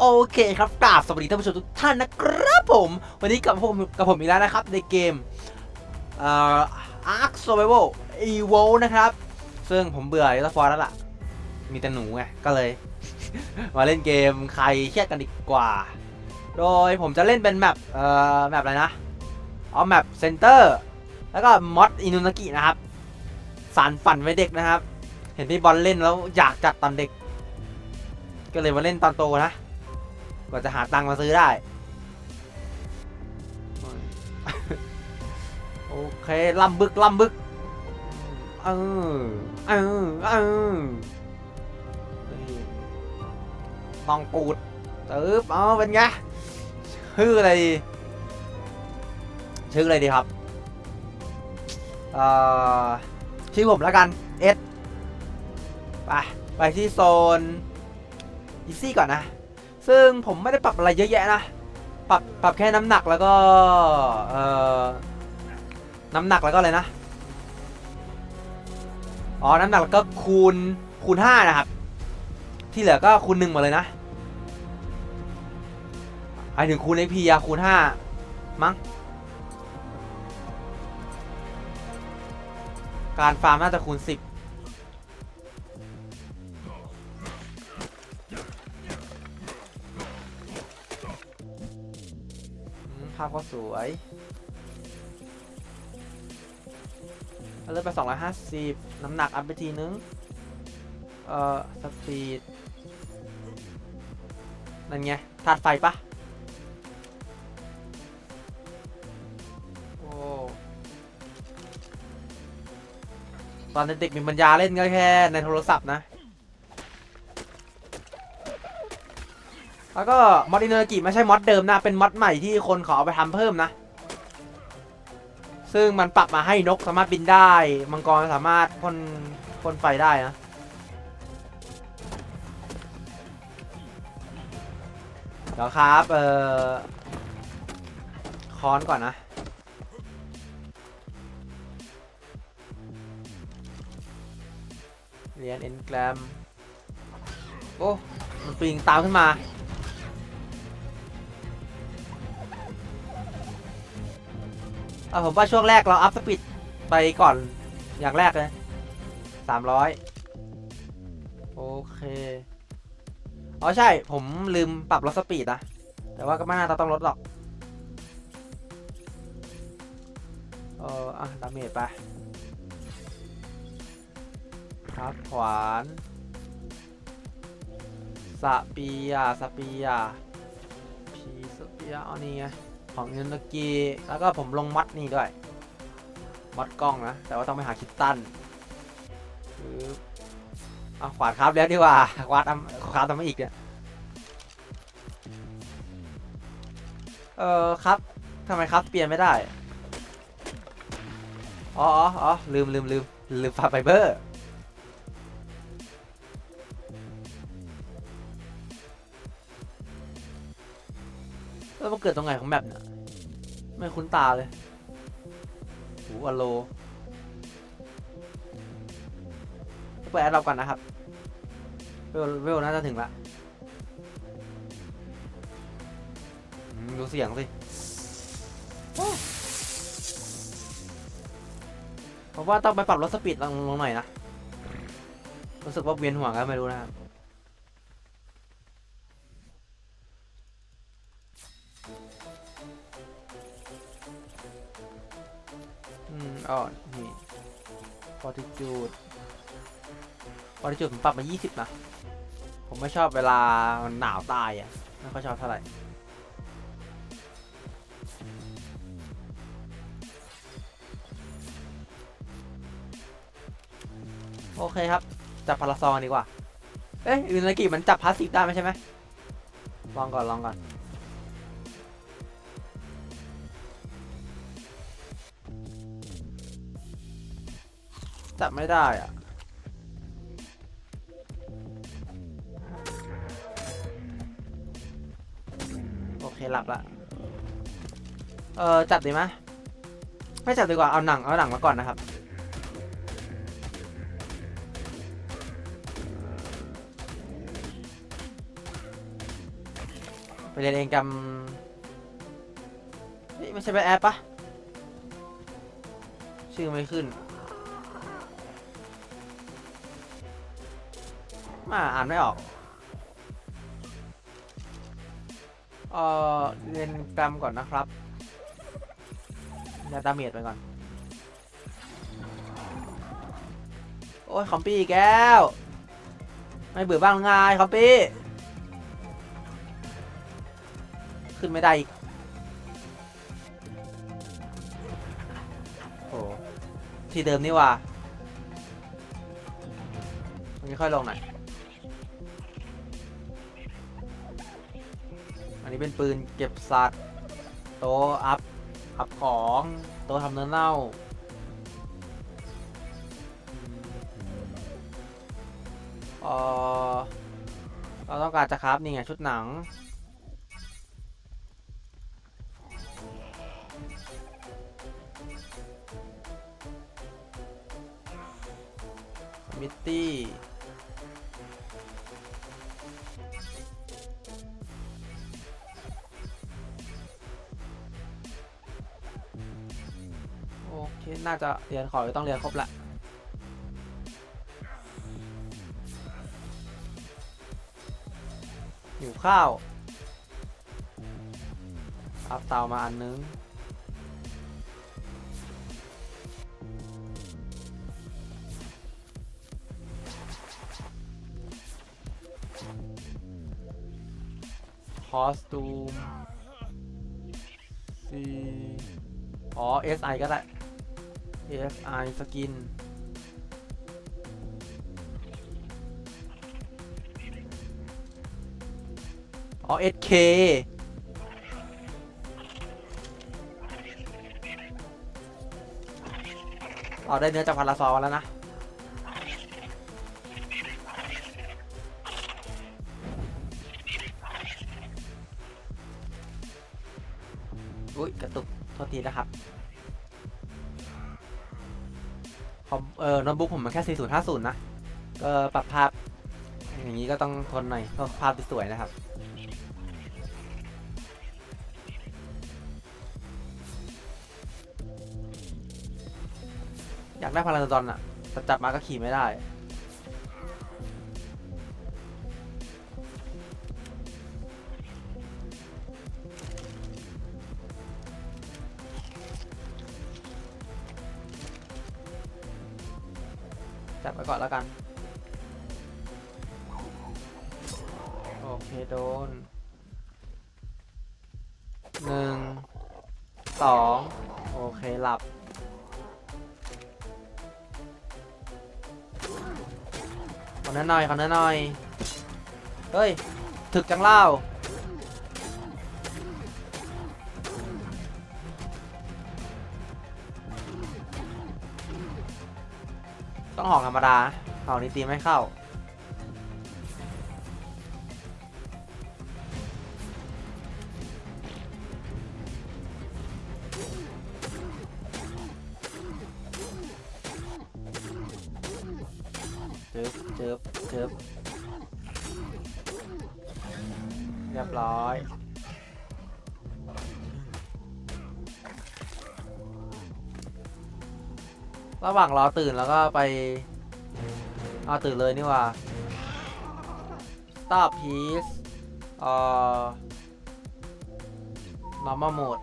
โอเคครับกราบสวัสดีท่านผู้ชมทุกท่านนะครับผม วันนี้กับผมกับผมอีกแล้วนะครับ ในเกมเอ่อ Ark Survival Evo นะครับ ซึ่งผมเบื่อเอลฟอร์แล้วล่ะ มีแต่หนูไง ก็เลย มาเล่นเกมใครเครียดกันดีกว่า โดยผมจะเล่นเป็นแมปเอ่อแมปอะไรนะอ๋อแมปเซนเตอร์แล้วก็มอดอินุนากินะครับ สารฝันไว้เด็กนะครับ เห็นพี่บอลเล่นแล้วอยากจัดตอนเด็ก ก็เลยมาเล่นตอนโตนะ กว่าจะหาตังค์มาซื้อได้ โอเคลำบึกลำบึก เออ เออ เออบ้องปูดตึ๊บเอาเป็นไง ชื่ออะไรดี ชื่ออะไรดีครับ เอ่อ ชื่อผมแล้วกันเอสไป ไปที่โซนอีซี่ก่อนนะ ซึ่งผมไม่ได้ปรับอะไรเยอะแยะนะ ปรับปรับแค่น้ำหนักแล้วก็เอ่อน้ำหนักแล้วก็อะไรนะ อ๋อ น้ำหนักแล้วก็คูณคูณ 5 นะครับ ที่เหลือก็คูณ1หมดเลยนะไอถึงคูณไ XP อะคูณ 5 มั้ง การฟาร์มน่าจะคูณ 10 พก็สวยเอาเลือกไป 250 น้ำหนักอัพไปทีนึง เอ่อ สปีด นั่นไงธาตุไฟปะโอ้ตอนเด็กๆมีปัญญาเล่นก็แค่ในโทรศัพท์นะ แล้วก็มอดอินเนอร์กิไม่ใช่มอดเดิมนะ เป็นมอดใหม่ที่คนขอเอาไปทำเพิ่มนะ ซึ่งมันปรับมาให้นกสามารถบินได้ มังกรสามารถพ่นพ่นไฟได้นะเดี๋ยวครับเอ่อค้อนก่อนนะเรียญเอ็นแกรมโอ้ มันปีนตามขึ้นมา อะผมว่าช่วงแรกเราอัพสปีดไปก่อนอย่างแรกเลยสามร้อยโอเค อ๋อใช่ ผมลืมปรับลดสปีดนะ แต่ว่าก็ไม่น่าจะต้องลดหรอก เอออะดาเมจไป ครับขวานสปียร์สปียร์พีสปียร์เอานี่ไง ของเงินตกี้แล้วก็ผมลงมัดนี่ด้วย มัดกล้องนะ แต่ว่าต้องไปหาคิตตันคือเอาขวานครับแล้วดีกว่าขวานทำขวานทำมาอีกเนี่ยเออครับทำไมครับเปลี่ยนไม่ได้ อ๋ออ๋ออ๋อลืมลืมลืมลืมฝาไฟเบอร์แล้วมันเกิดตรงไหนของแมปเนี่ย ไม่คุ้นตาเลยหูอโลเปิดแอดเราก่อนนะครับเวลเวลน่าจะถึงละอืมดูเสียงสิผมว่าต้องไปปรับลดสปีดลงลงหน่อยนะ รู้สึกว่าเวียนหัวกันไม่รู้นะครับ อ๋อนี่ฟอร์ติจูดฟอร์ติจูดผมปรับมา 20 นะ ผมไม่ชอบเวลามันหนาวตายอะ ไม่ค่อยชอบเท่าไหร่โอเคครับ จับพาราซอนดีกว่า เอ๊ะอื่นละกี่มันจับพาสซีฟได้ไหมใช่ไหมลองก่อนลองก่อน จับไม่ได้อะโอเคหลับละเออจับดีไหมไม่จับดีกว่าเอาหนังเอาหนังมาก่อนนะครับโเรียนเองจำเฮ้ยไม่ใช่ไปแอปปะชื่อไม่ขึ้น มาอ่านไม่ออก เอ่อเรียนแกรมก่อนนะครับยาดาเมจไปก่อน โอ้ยคอมปี้อีกแก้ว ไม่เบื่อบ้างไงคอมปี้ ขึ้นไม่ได้อีกโอ้ที่เดิมนี่ว่ามันค่อยลงหน่อย นนี้เป็นปืนเก็บสัตว์ โต๊ะอัพ อัพของ โต๊ะทำเนื้อเน่า เออเราต้องการจะคราฟนี่ไงชุดหนัง มิตตี้ น่าจะเรียนขอต้องเรียนครบละหิวข้าว อัพเตามาอันนึง คอสตูม C อ๋อ SI ก็ได้ SI สกิน อ๋อ SK เอาได้เนื้อจากพาราซอลแล้วนะ อุ้ยกระตุ อมเออโน้ตบุ๊กผมมันแค่ 4050 นะ ก็ปรับภาพ อย่างนี้ก็ต้องทนหน่อยเพราะภาพสวยนะครับ อยากได้พาราดอนอะแต่จับมาก็ขี่ไม่ได้ จับไปก่อนแล้วกัน โอเคโดนหนึ่งสองโอเคหลับ ขอนื้อหน่อยขอนื้อหน่อย เฮ้ย ถึกจังเล่า ต้องหอกธรรมดาหอกนี้ตีไม่เข้า หว่างรอตื่นแล้วก็ไปเอาตื่นเลยนี่ว่า stop peace เอ่อ normal mode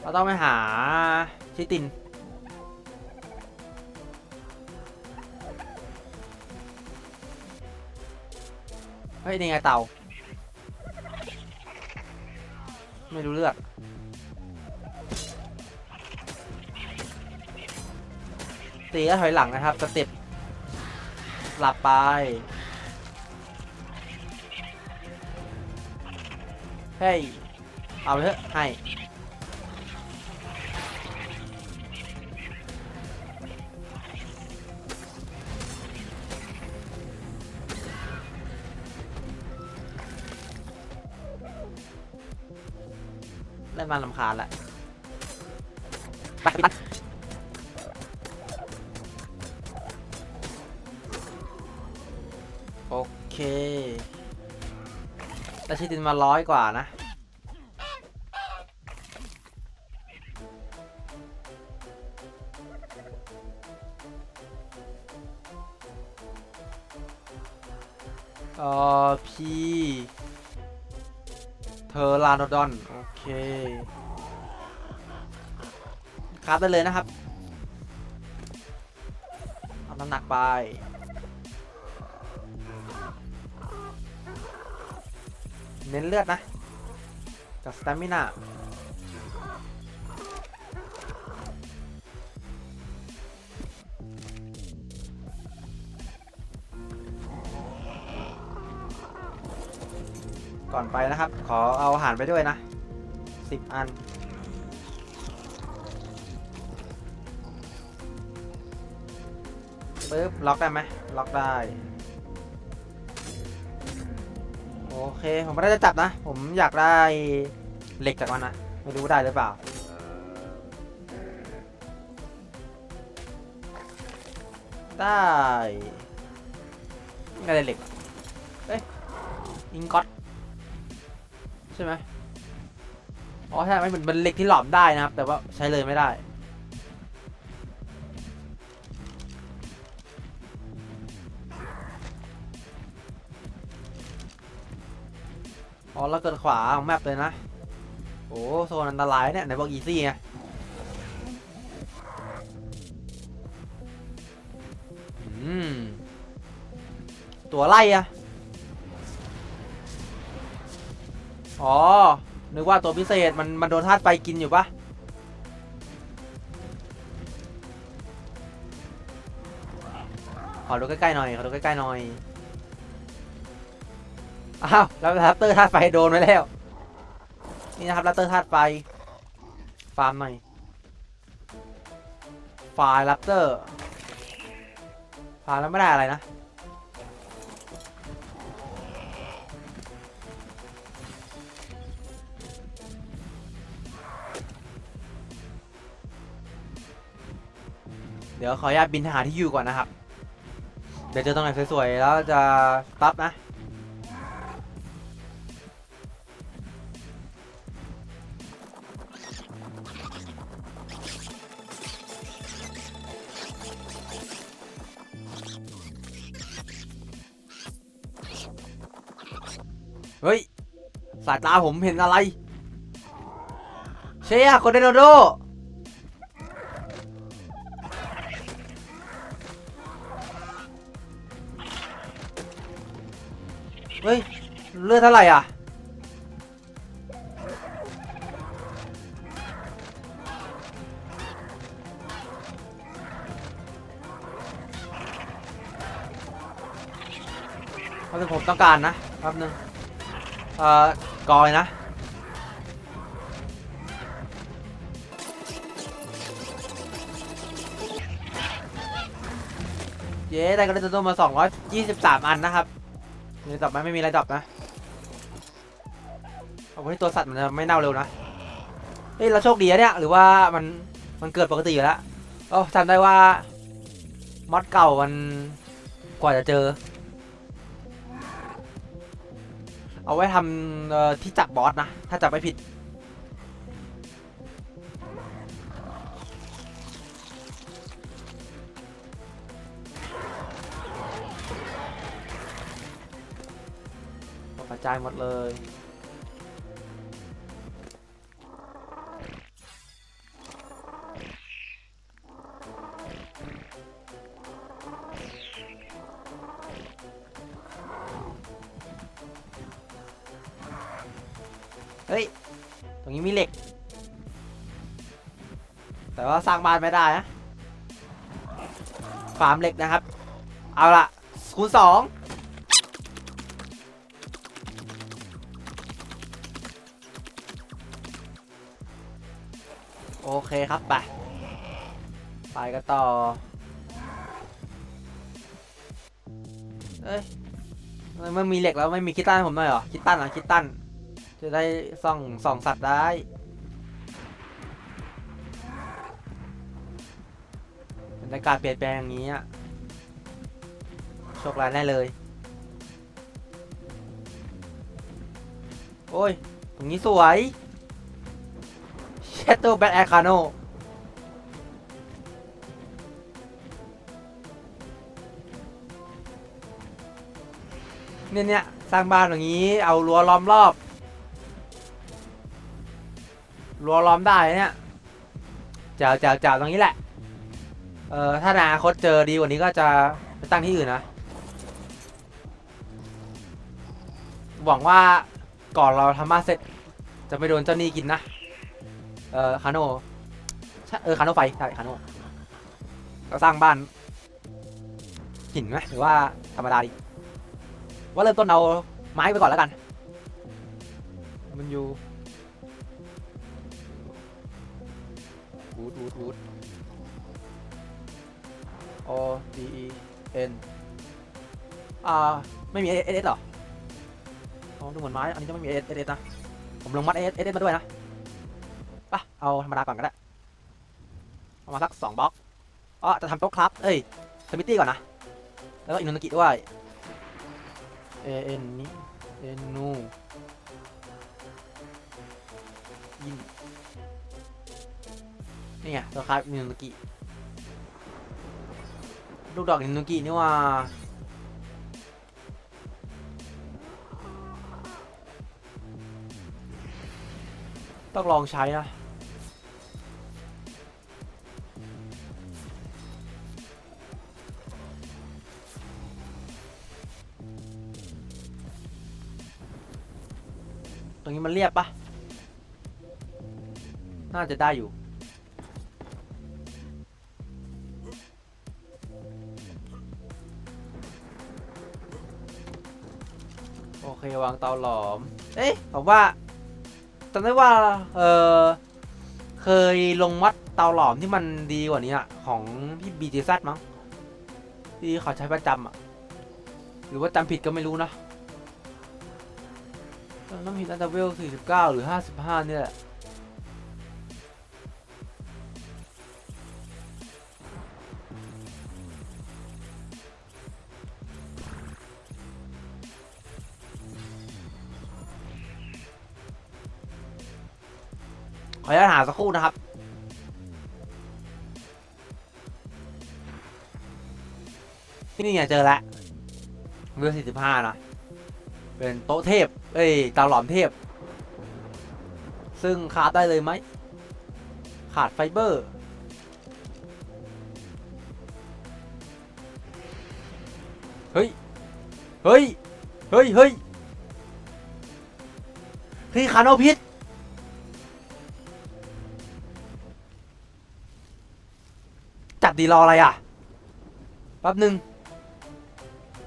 เราต้องไปหาชิติน เฮ้ย นี่ไงเต่า ไม่รู้เรื่อง ตีก็ถอยหลังนะครับสเต็ปหลับไปเฮ้ยเอาเถอะให้เล่นมาลำคาญแหละ โอเคได้ชิตินมาร้อยกว่านะ เอ่อพีเทอร์ลานดอน โอเคครับได้เลยนะครับ เอาน้ำหนักไป เน้นเลือดนะ กับสตามิน่าก่อนไปนะครับ ขอเอาอาหารไปด้วยนะสิบอัน ปึ๊บ ล็อกได้ไหมล็อกได้ โอเค ผมไม่ได้จะจับนะ ผมอยากได้เหล็กจากมันนะ ไม่รู้ได้หรือเปล่า ได้ไม่ได้เหล็ก เอ้ยอิงก็ตใช่ไหมอ๋อใช่ไหมมันเป็นเหล็กที่หลอมได้นะครับ แต่ว่าใช้เลยไม่ได้ อ๋อแล้วเกิดขวาของแมปเลยนะ โอ้โซนอันตรายเนี่ยไหนบอกอีซี่ไงอืมตัวไล่อะอ๋อ นึกว่าตัวพิเศษมันมันโดนธาตุไฟกินอยู่ปะขอดูใกล้ๆหน่อย ขอดูใกล้ๆหน่อย อ้าวแล้วแรปเตอร์ธาตุไฟโดนไปแล้ว นี่นะครับแรปเตอร์ธาตุไฟ ฟาร์มหน่อยไฟล์แรปเตอร์ ฟาร์มแล้วไม่ได้อะไรนะ เดี๋ยวขออนุญาตบินหาที่อยู่ก่อนนะครับ เดี๋ยวเจอตรงไหนสวยๆแล้วจะปั๊บนะายตาผมเห็นอะไร เชียโคเดโนโดเฮ้ย เลือดเท่าไหร่อะ เพราะฉะนั้นผมต้องการนะแป๊บนึง เอ่อกอยนะ เย้ได้ก็ได้ตัวมา 223 อันนะครับมีอะไรดรอปไหมไม่มีอะไรดรอปนะเอาไว้ที่ตัวสัตว์มันจะไม่เน่าเร็วนะ เฮ้ยเราโชคดีอะเนี่ย หรือว่ามันมันเกิดปกติอยู่แล้วโอ้จำได้ว่ามอดเก่ามันกว่าจะเจอ เอาไว้ทำเอ่อที่จับบอสนะ ถ้าจับไม่ผิด กระจายหมดเลย เฮ้ย ตรงนี้มีเหล็ก แต่ว่าสร้างบ้านไม่ได้นะ ฟาร์มเหล็กนะครับ เอาละคูณสองโอเคครับ ไป ไปกันต่อ เอ้ยไมมันมีเหล็กแล้วไม่มีคิตตันผมหน่อยเหรอ คิตตันเหรอ คิตตัน จะได้ส่องส่องสัตว์ได้ บรรยากาศเปลี่ยนแปลงอย่างนี้อะโชคร้ายแน่เลย โอ้ย ตรงนี้สวยเชตโตแบทแอคาโนเนี่ยเนี่ยสร้างบ้านอย่างนี้ เอารั้วล้อมรอบ รั้วล้อมได้เนี่ยจะจะจะตรงนี้แหละ เออถ้านอนาคตเจอดีกว่านี้ก็จะไปตั้งที่อื่นนะ หวังว่าก่อนเราทำบ้านเสร็จ จะไม่โดนเจ้าหนี้กินนะ เออคาโนเออคาโนไฟใช่คาโนก็สร้างบ้านหินไหมหรือว่าธรรมดาดีว่าเริ่มต้นเอาไม้ไปก่อนแล้วกัน มันอยู่ วูดวูดวูด O D E N อ่า ไม่มี S S หรออ๋อดูเหมือนไม้ อันนี้จะไม่มี S S นะ ผมลงมัด S S มาด้วยนะปะเอาธรรมดาก่อนก็ได้ เอามาสักสองบล็อกอ๋อจะทำโต๊ะครับ เอ้ยสมิตี้ก่อนนะ แล้วก็อินุนกิด้วย A N นี่ N นูยิน นี่ไงตัวครับอินุกิลูกดอกอินุกินี่ว่าต้องลองใช้นะตรงนี้มันเรียบปะน่าจะได้อยู่ เควางเตาหลอม เอ๊ะผมว่าจำได้ว่า เออเคยลงมัดเตาหลอมที่มันดีกว่านี้อะของพี่บีจีซมั้งที่เขาใช้ประจำอะหรือว่าจำผิดก็ไม่รู้นะน้ำผิดน่าจะเวล49 หรือ 55 เนี่ยแหละ ขออนุญาตหาสักครู่นะครับนี่ไงเจอแล้วเวล45นะเป็นโต๊ะเทพ เอ้ยตาหลอมเทพ ซึ่งขาดได้เลยไหม ขาดไฟเบอร์ เฮ้ย เฮ้ย เฮ้ย เฮ้ยพี่คาโนพิษีรออะไรอะแป๊บหนึ่ง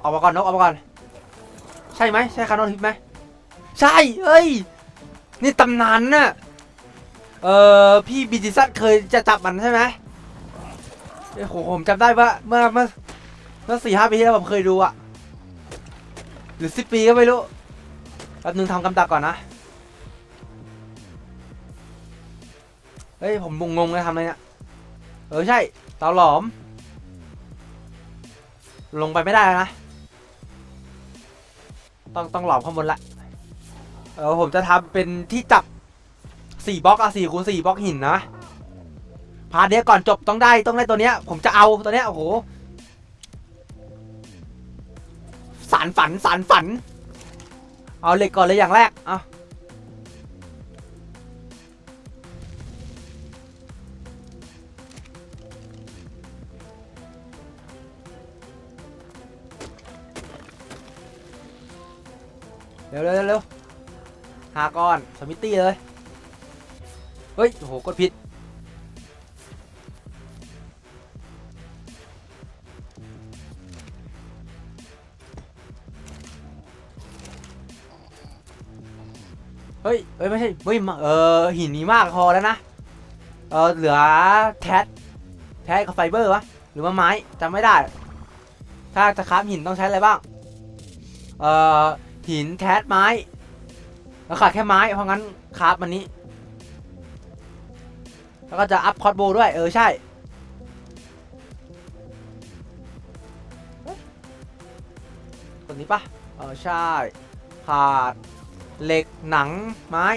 ออกมาก่อนนกออกมาก่อนใช่ไหมใช่คาร์โนทิปไหมใช่เอ้ย นี่ตำนานน่ะเออพี่บีจิซัตเคยจะจับมันใช่ไหมเอ้ยโหผมจำได้ว่าเมื่อเมื่อเมื่อสี่ห้าปีที่แล้วผมเคยดูอะหรือสิบปีก็ไม่รู้แป๊บนึงทำกำดักก่อนนะเฮ้ยผมงงเลยทำอะไรเนี่ยเออใช่ ตาหลอม ลงไปไม่ได้แล้วนะ ต้องต้องหลอมข้างบนละ เออผมจะทำเป็นที่จับสี่บล็อกอะสี่คูณสี่บล็อกหินนะ พาร์ทเนี้ยก่อนจบต้องได้ต้องได้ตัวเนี้ย ผมจะเอาตัวเนี้ยโอ้โหสารฝันสารฝัน เอาเหล็กก่อนเลยอย่างแรก เอา เร็วเร็วเร็วหาก้อนสมิตตี้เลย เฮ้ยโอ้โหกดผิด เฮ้ย เฮ้ย ไม่ใช่ เฮ้ยมาเออหินนี้มากพอแล้วนะ เออเหลือแทสแทสกับไฟเบอร์วะ หรือว่าไม้จำไม่ได้ ถ้าจะคราฟหินต้องใช้อะไรบ้าง เอ่อ หินแทสไม้แล้วขาดแค่ไม้ เพราะงั้นคราฟมันนี้ แล้วก็จะอัพคอร์ดโบด้วย เออ ใช่ ตัวนี้ปะเออ ใช่ ขาดเหล็กหนังไม้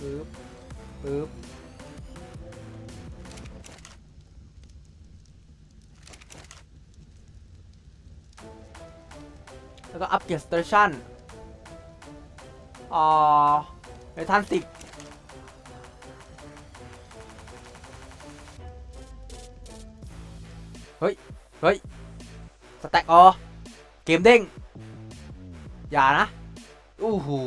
ปึ๊บปึ๊บ แล้วก็อัปเกรดสเตชันอ่าในทันสิกเฮ้ย เฮ้ย สแต็กออเกมเด้ง อย่านะ อู้หู